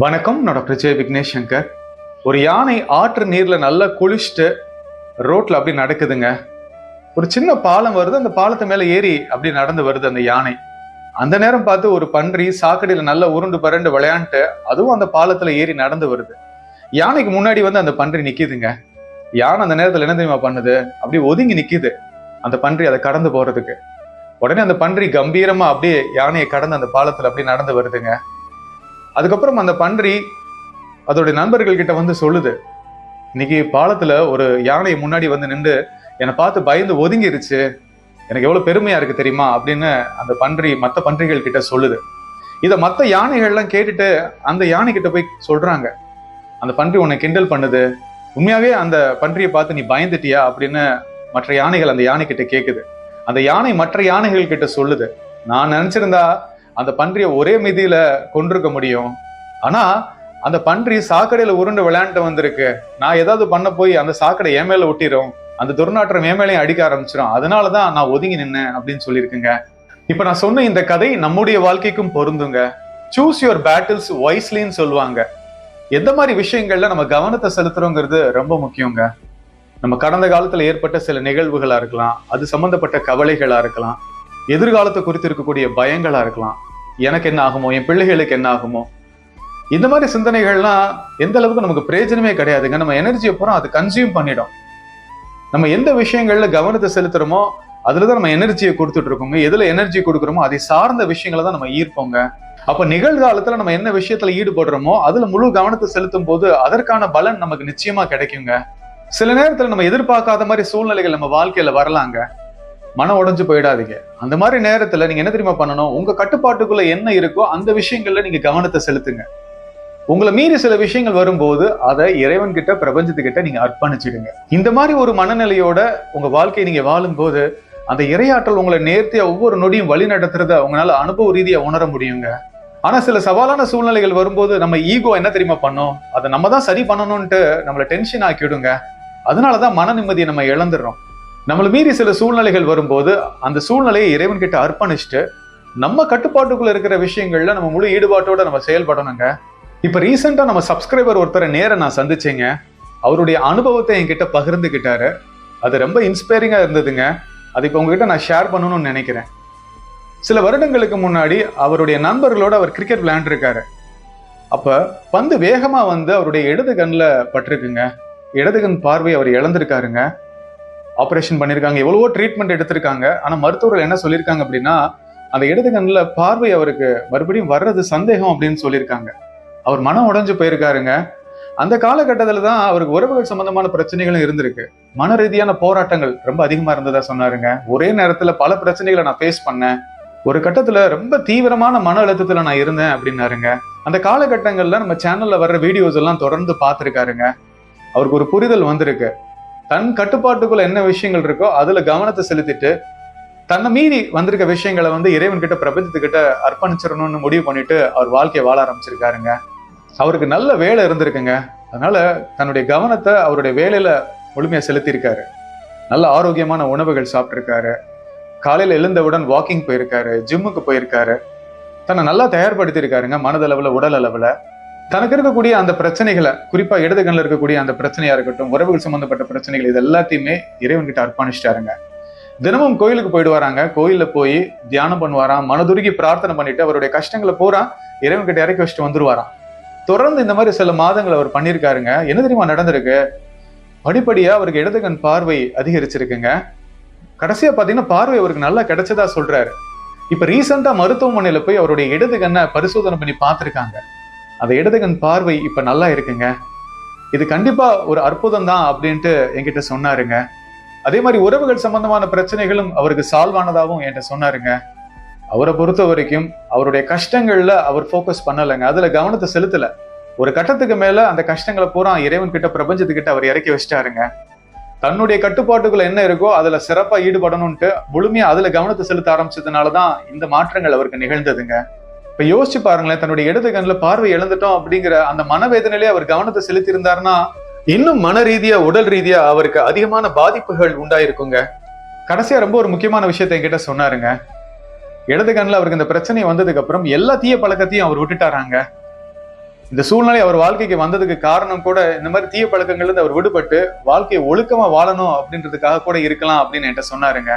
வணக்கம் நான் doctor J. Vignesh Shankar ஒரு யானை ஆற்று நீர்ல நல்லா குளிச்சுட்டு ரோட்ல அப்படி நடக்குதுங்க. ஒரு சின்ன பாலம் வருது அந்த பாலத்து மேல ஏறி அப்படி நடந்து வருது அந்த யானை. அந்த நேரம் பார்த்து ஒரு பன்றி சாக்கடையில நல்லா உருண்டு பரண்டு விளையாண்டு அதுவும் அந்த பாலத்துல ஏறி நடந்து வருது. யானைக்கு முன்னாடி வந்து அந்த பன்றி நிற்கிதுங்க யானை அந்த நேரத்துல என்ன தெரியுமா பண்ணுது? அப்படி ஒதுங்கி நிற்கிது அந்த பன்றி அதை கடந்து போறதுக்கு. உடனே அந்த பன்றி கம்பீரமா அப்படியே யானையை கடந்து அந்த பாலத்துல அப்படியே நடந்து வருதுங்க. அதுக்கப்புறம் அந்த பன்றி அதோடைய நண்பர்கள் கிட்ட வந்து சொல்லுது. இன்னைக்கு பாலத்துல ஒரு யானை முன்னாடி வந்து நின்று என்னை பார்த்து பயந்து ஒதுங்கிருச்சு. எனக்கு எவ்வளவு பெருமையா இருக்கு தெரியுமா? அப்படின்னு அந்த பன்றி மற்ற பன்றிகள் கிட்ட சொல்லுது. இதை மற்ற யானைகள்லாம் கேட்டுட்டு அந்த யானை கிட்ட போய் சொல்றாங்க. அந்த பன்றி உன்னை கிண்டல் பண்ணுது. உண்மையாவே அந்த பன்றியை பார்த்து நீ பயந்துட்டியா? அப்படின்னு மற்ற யானைகள் அந்த யானை கிட்ட கேக்குது. அந்த யானை மற்ற யானைகள் கிட்ட சொல்லுது. நான் நினைச்சிருந்தா அந்த பன்றியை ஒரே மிதியில கொண்டிருக்க முடியும். ஆனா அந்த பன்றி சாக்கடையில உருண்டு விளையாண்டு வந்திருக்கு. நான் ஏதாவது பண்ண போய் அந்த சாக்கடை என் மேல ஒட்டிடும் அந்த துர்நாற்றம் என் மேலேயும் அடிக்க ஆரம்பிச்சிடும் அதனாலதான் நான் ஒதுங்கி நின்னேன் அப்படின்னு சொல்லியிருக்குங்க. இப்ப நான் சொன்ன இந்த கதை நம்முடைய வாழ்க்கைக்கும் பொருந்துங்க. சூஸ் யுவர் பேட்டில்ஸ் வைஸ்லின்னு சொல்லுவாங்க. எந்த மாதிரி விஷயங்கள்ல நம்ம கவனத்தை செலுத்துறோங்கிறது ரொம்ப முக்கியங்க. நம்ம கடந்த காலத்துல ஏற்பட்ட சில நிகழ்வுகளா இருக்கலாம். அது சம்பந்தப்பட்ட கவலைகளா இருக்கலாம். எதிர்காலத்தை குறித்து இருக்கக்கூடிய பயங்களா இருக்கலாம். எனக்கு என்ன ஆகுமோ என் பிள்ளைகளுக்கு என்ன ஆகுமோ இந்த மாதிரி சிந்தனைகள்லாம் எந்த அளவுக்கு நமக்கு பிரயோஜனமே கிடையாதுங்க. நம்ம எனர்ஜியை பூரா அது கன்சியூம் பண்ணிடும். நம்ம எந்த விஷயங்கள்ல கவனத்தை செலுத்துறோமோ அதுலதான் நம்ம எனர்ஜியை கொடுத்துட்டு இருக்கோங்க. எதுல எனர்ஜி கொடுக்குறோமோ அதை சார்ந்த விஷயங்களை தான் நம்ம ஈர்ப்போங்க. அப்ப நிகழ்காலத்துல நம்ம என்ன விஷயத்துல ஈடுபடுறோமோ அதுல முழு கவனத்தை செலுத்தும் போது அதற்கான பலன் நமக்கு நிச்சயமா கிடைக்குங்க. சில நேரத்துல நம்ம எதிர்பார்க்காத மாதிரி சூழ்நிலைகள் நம்ம வாழ்க்கையில வரலாங்க. மனம் உடஞ்சு போயிடாதீங்க. அந்த மாதிரி நேரத்துல நீங்க என்ன தெரியுமா பண்ணணும்? உங்க கட்டுப்பாட்டுக்குள்ள என்ன இருக்கோ அந்த விஷயங்கள்ல நீங்க கவனத்தை செலுத்துங்க. உங்களை மீறி சில விஷயங்கள் வரும்போது அதை இறைவன் கிட்ட பிரபஞ்சத்துக்கிட்ட நீங்க அர்ப்பணிச்சிடுங்க. இந்த மாதிரி ஒரு மனநிலையோட உங்க வாழ்க்கையை நீங்க வாழும்போது அந்த இறையாற்றல் உங்களை நேர்த்தியா ஒவ்வொரு நொடியும் வழி நடத்துறத உங்களால அனுபவ ரீதியா உணர முடியுங்க. ஆனா சில சவாலான சூழ்நிலைகள் வரும்போது நம்ம ஈகோ என்ன தெரியுமா பண்ணோம்? அதை நம்ம தான் சரி பண்ணணும்ட்டு நம்மளை டென்ஷன் ஆக்கிடுங்க. அதனாலதான் மன நிம்மதியை நம்ம இழந்துடுறோம். நம்மளை மீறி சில சூழ்நிலைகள் வரும்போது அந்த சூழ்நிலையை இறைவன் கிட்ட அர்ப்பணிச்சுட்டு நம்ம கட்டுப்பாட்டுக்குள்ள இருக்கிற விஷயங்கள்ல நம்ம முழு ஈடுபாட்டோட நம்ம செயல்படணுங்க. இப்ப ரீசெண்டா நம்ம சப்ஸ்கிரைபர் ஒருத்தரை நேர நான் சந்திச்சேங்க. அவருடைய அனுபவத்தை என்கிட்ட பகிர்ந்துகிட்டாரு. அது ரொம்ப இன்ஸ்பைரிங்கா இருந்ததுங்க. அது இப்போ உங்ககிட்ட நான் ஷேர் பண்ணணும்னு நினைக்கிறேன். சில வருடங்களுக்கு முன்னாடி அவருடைய நண்பர்களோட அவர் கிரிக்கெட் விளையாண்டுருக்காரு. அப்ப பந்து வேகமா வந்து அவருடைய இடது கண்ணில் பட்டிருக்குங்க. இடது கண் பார்வை அவர் இழந்திருக்காருங்க. ஆப்ரேஷன் பண்ணியிருக்காங்க எவ்வளவோ ட்ரீட்மெண்ட் எடுத்திருக்காங்க. ஆனால் மருத்துவர்கள் என்ன சொல்லியிருக்காங்க அப்படின்னா அந்த இடது கண்ணில் பார்வை அவருக்கு மறுபடியும் வர்றது சந்தேகம் அப்படின்னு சொல்லியிருக்காங்க அவர் மனம் உடஞ்சு போயிருக்காருங்க. அந்த காலகட்டத்தில் தான் அவருக்கு உறவுகள் சம்பந்தமான பிரச்சனைகளும் இருந்திருக்கு. மன ரீதியான போராட்டங்கள் ரொம்ப அதிகமாக இருந்ததா சொன்னாருங்க. ஒரே நேரத்தில் பல பிரச்சனைகளை நான் ஃபேஸ் பண்ணேன். ஒரு கட்டத்தில் ரொம்ப தீவிரமான மன அழுத்தத்தில் நான் இருந்தேன் அப்படின்னாருங்க. அந்த காலகட்டங்களில் நம்ம சேனலில் வர்ற வீடியோஸ் எல்லாம் தொடர்ந்து பார்த்துருக்காருங்க. அவருக்கு ஒரு புரிதல் வந்திருக்கு. தன் கட்டுப்பாட்டுக்குள்ள என்ன விஷயங்கள் இருக்கோ அதுல கவனத்தை செலுத்திட்டு தன்னை மீறி வந்திருக்க விஷயங்களை வந்து இறைவன் கிட்ட பிரபஞ்சத்துக்கிட்ட அர்ப்பணிச்சிடணும்னு முடிவு பண்ணிட்டு அவர் வாழ்க்கையை வாழ ஆரம்பிச்சிருக்காருங்க. அவருக்கு நல்ல வேலை இருந்திருக்குங்க. அதனால தன்னுடைய கவனத்தை அவருடைய வேலையில முழுமையா செலுத்தியிருக்காரு. நல்ல ஆரோக்கியமான உணவுகள் சாப்பிட்டிருக்காரு. காலையில எழுந்தவுடன் வாக்கிங் போயிருக்காரு ஜிம்முக்கு போயிருக்காரு. தன்னை நல்லா தயார்படுத்தியிருக்காருங்க மனதளவுல உடல் அளவுல தனக்கு இருக்கக்கூடிய அந்த பிரச்சனைகளை குறிப்பா இடது கண்ணில் இருக்கக்கூடிய அந்த பிரச்சனையா இருக்கட்டும் உறவுகள் சம்பந்தப்பட்ட பிரச்சனைகள் இது எல்லாத்தையுமே இறைவன் கிட்ட அர்ப்பணிச்சிட்டாருங்க. தினமும் கோயிலுக்கு போயிட்டு வராங்க கோயில்ல போய் தியானம் பண்ணுவாராம் மனதுருகி பிரார்த்தனை பண்ணிட்டு அவருடைய கஷ்டங்களை பூரா இறைவன் கிட்ட இறக்கி வச்சுட்டு வந்துருவாராம். தொடர்ந்து இந்த மாதிரி சில மாதங்கள் அவர் பண்ணியிருக்காருங்க. என்ன தெரியுமா நடந்திருக்கு? படிப்படியா அவருக்கு இடது கண் பார்வை அதிகரிச்சிருக்குங்க. கடைசியா பாத்தீங்கன்னா பார்வை அவருக்கு நல்லா கிடைச்சதா சொல்றாரு. இப்ப ரீசெண்டா மருத்துவமனையில போய் அவருடைய இடது கண்ணை பரிசோதனை பண்ணி பார்த்திருக்காங்க. அந்த இடது கண் பார்வை இப்ப நல்லா இருக்குங்க. இது கண்டிப்பா ஒரு அற்புதம் தான் அப்படின்ட்டு என்கிட்ட சொன்னாருங்க. அதே மாதிரி உறவுகள் சம்பந்தமான பிரச்சனைகளும் அவருக்கு சால்வ் ஆனதாகவும் என்கிட்ட சொன்னாருங்க. அவரை பொறுத்த வரைக்கும் அவருடைய கஷ்டங்கள்ல அவர் ஃபோக்கஸ் பண்ணலைங்க. அதுல கவனத்தை செலுத்தல. ஒரு கட்டத்துக்கு மேல அந்த கஷ்டங்களை பூரா இறைவன் கிட்ட பிரபஞ்சத்துக்கிட்ட அவர் இறக்கி வச்சிட்டாருங்க. தன்னுடைய கட்டுப்பாட்டுக்குள்ள என்ன இருக்கோ அதுல சிறப்பா ஈடுபடணும்ட்டு முழுமையா அதுல கவனத்தை செலுத்த ஆரம்பிச்சதுனாலதான் இந்த மாற்றங்கள் அவருக்கு நிகழ்ந்ததுங்க. இப்ப யோசிச்சு பாருங்களேன் தன்னுடைய இடது கண்ணில் பார்வை இழந்துட்டோம் அப்படிங்கிற அந்த மனவேதனையிலே அவர் கவனத்தை செலுத்தி இருந்தாருன்னா இன்னும் மன ரீதியா உடல் ரீதியா அவருக்கு அதிகமான பாதிப்புகள் உண்டாயிருக்குங்க. கடைசியா ரொம்ப ஒரு முக்கியமான விஷயத்தை என்கிட்ட சொன்னாருங்க. இடது கண்ணில் அவருக்கு இந்த பிரச்சனை வந்ததுக்கு அப்புறம் எல்லா தீய பழக்கத்தையும் அவர் விட்டுட்டாராங்க. இந்த சூழ்நிலை அவர் வாழ்க்கைக்கு வந்ததுக்கு காரணம் கூட இந்த மாதிரி தீய பழக்கங்கள்ல இருந்து அவர் விடுபட்டு வாழ்க்கையை ஒழுக்கமா வாழணும் அப்படின்றதுக்காக கூட இருக்கலாம் அப்படின்னு என்கிட்ட சொன்னாருங்க.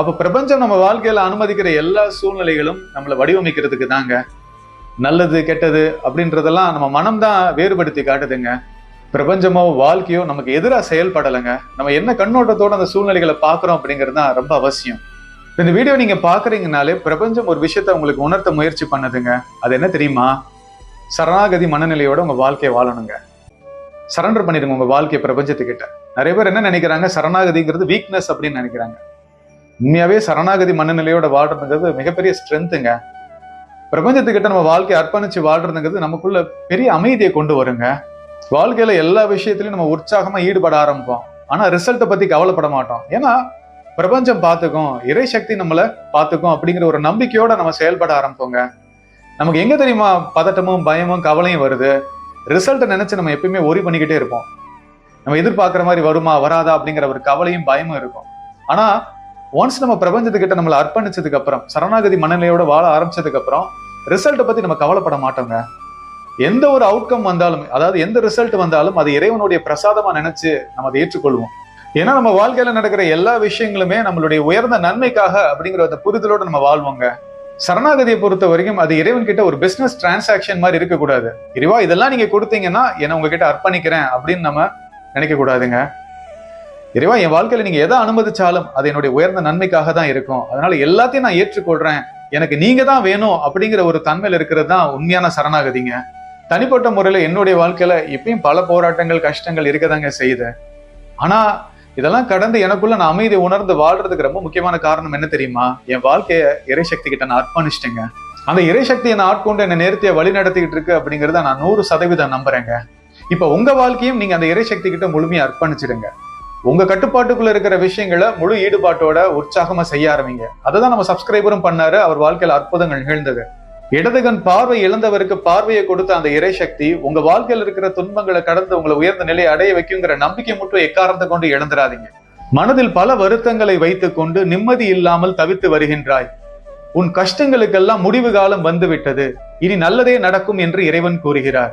அப்ப பிரபஞ்சம் நம்ம வாழ்க்கையில அனுமதிக்கிற எல்லா சூழ்நிலைகளும் நம்மளை வடிவமைக்கிறதுக்கு தாங்க. நல்லது கெட்டது அப்படின்றதெல்லாம் நம்ம மனம் தான் வேறுபடுத்தி காட்டுதுங்க. பிரபஞ்சமோ வாழ்க்கையோ நமக்கு எதிராக செயல்படலைங்க. நம்ம என்ன கண்ணோட்டத்தோட அந்த சூழ்நிலைகளை பார்க்குறோம் அப்படிங்கிறது தான் ரொம்ப அவசியம். இந்த வீடியோ நீங்க பாக்குறீங்கனாலே பிரபஞ்சம் ஒரு விஷயத்த உங்களுக்கு உணர்த்த முயற்சி பண்ணுதுங்க. அது என்ன தெரியுமா? சரணாகதி மனநிலையோட உங்க வாழ்க்கையை வாழணுங்க. சரண்டர் பண்ணிடுங்க உங்க வாழ்க்கையை பிரபஞ்சத்துக்கிட்ட. நிறைய பேர் என்ன நினைக்கிறாங்க? சரணாகதிங்கிறது வீக்னஸ் அப்படின்னு நினைக்கிறாங்க. உண்மையாவே சரணாகதி மனநிலையோட வாழ்றதுங்கிறது மிகப்பெரிய ஸ்ட்ரென்த்துங்க பிரபஞ்சத்துக்கிட்ட நம்ம வாழ்க்கையை அர்ப்பணிச்சு வாழ்றதுங்கிறது நமக்குள்ள பெரிய அமைதியை கொண்டு வருங்க. வாழ்க்கையில எல்லா விஷயத்திலையும் நம்ம உற்சாகமா ஈடுபட ஆரம்பிப்போம். ஆனா ரிசல்ட்டை பத்தி கவலைப்பட மாட்டோம். ஏன்னா பிரபஞ்சம் பார்த்துக்கும் இறை சக்தி நம்மளை பார்த்துக்கும் அப்படிங்கிற ஒரு நம்பிக்கையோட நம்ம செயல்பட ஆரம்பிப்போங்க. நமக்கு எங்க தெரியுமா பதட்டமும் பயமும் கவலையும் வருது. ரிசல்ட்டை நினைச்சு நம்ம எப்பயுமே ஒரி பண்ணிக்கிட்டே இருப்போம். நம்ம எதிர்பார்க்குற மாதிரி வருமா வராதா அப்படிங்கிற ஒரு கவலையும் பயமும் இருக்கும். ஆனா ஒன்ஸ் நம்ம பிரபஞ்சத்துக்கிட்ட நம்மளை அர்ப்பணிச்சதுக்கு அப்புறம் சரணாகதி மனநிலையோட வாழ ஆரம்பிச்சதுக்கு அப்புறம் ரிசல்ட்டை பத்தி நம்ம கவலைப்பட மாட்டோங்க. எந்த ஒரு அவுட்கம் வந்தாலும் அதாவது எந்த ரிசல்ட் வந்தாலும் அது இறைவனுடைய பிரசாதமா நினைச்சு நம்ம அதை ஏற்றுக்கொள்வோம். ஏன்னா நம்ம வாழ்க்கையில நடக்கிற எல்லா விஷயங்களுமே நம்மளுடைய உயர்ந்த நன்மைக்காக அப்படிங்கிற அந்த புரிதலோட நம்ம வாழ்வோங்க. சரணாகதியை பொறுத்த வரைக்கும் அது இறைவன் கிட்ட ஒரு பிசினஸ் டிரான்சாக்ஷன் மாதிரி இருக்கக்கூடாது. இறைவா இதெல்லாம் நீங்க கொடுத்தீங்கன்னா என்ன உங்ககிட்ட அர்ப்பணிக்கிறேன் அப்படின்னு நம்ம நினைக்க கூடாதுங்க இறைவா என் வாழ்க்கையில நீங்க எதை அனுமதிச்சாலும் அது என்னுடைய உயர்ந்த நன்மைக்காக தான் இருக்கும். அதனால எல்லாத்தையும் நான் ஏற்றுக்கொள்றேன். எனக்கு நீங்க தான் வேணும் அப்படிங்கிற ஒரு தன்மையில் இருக்கிறது தான் உண்மையான சரணாகதிங்க. தனிப்பட்ட முறையில் என்னுடைய வாழ்க்கையில இப்பயும் பல போராட்டங்கள் கஷ்டங்கள் இருக்கதாங்க செய்யுது. ஆனா இதெல்லாம் கடந்து எனக்குள்ள நான் அமைதி உணர்ந்து வாழ்றதுக்கு ரொம்ப முக்கியமான காரணம் என்ன தெரியுமா? என் வாழ்க்கைய இறைசக்தி கிட்ட நான் அர்ப்பணிச்சிட்டேங்க. அந்த இறைசக்தியை நான் ஆட்கொண்டு என்னை நேர்த்தியை வழி நடத்திக்கிட்டு இருக்கு அப்படிங்கிறத நான் நூறு சதவீதம் நம்புறேங்க. இப்ப உங்க வாழ்க்கையும் நீங்க அந்த இறைசக்தி கிட்ட முழுமையா அர்ப்பணிச்சிடுங்க. உங்க கட்டுப்பாட்டுக்குள்ள இருக்கிற விஷயங்களை முழு ஈடுபாட்டோட உற்சாகமா செய்ய ஆரம்பிங்க. அதை தான் நம்ம சப்ஸ்கிரைபரும் பண்ணாரு. அவர் வாழ்க்கையில அற்புதங்கள் நிகழ்ந்தது. இடதுகன் பார்வை இழந்தவருக்கு பார்வையை கொடுத்த அந்த இறை சக்தி உங்க வாழ்க்கையில் இருக்கிற துன்பங்களை கடந்து உங்களை உயர்ந்த நிலையை அடைய வைக்குங்கிற நம்பிக்கை மட்டும் எக்காரணத்தை கொண்டு இழந்துடாதீங்க மனதில் பல வருத்தங்களை வைத்துக் கொண்டு நிம்மதி இல்லாமல் தவித்து வருகின்றாய். உன் கஷ்டங்களுக்கெல்லாம் முடிவு காலம் வந்துவிட்டது. இனி நல்லதே நடக்கும் என்று இறைவன் கூறுகிறார்.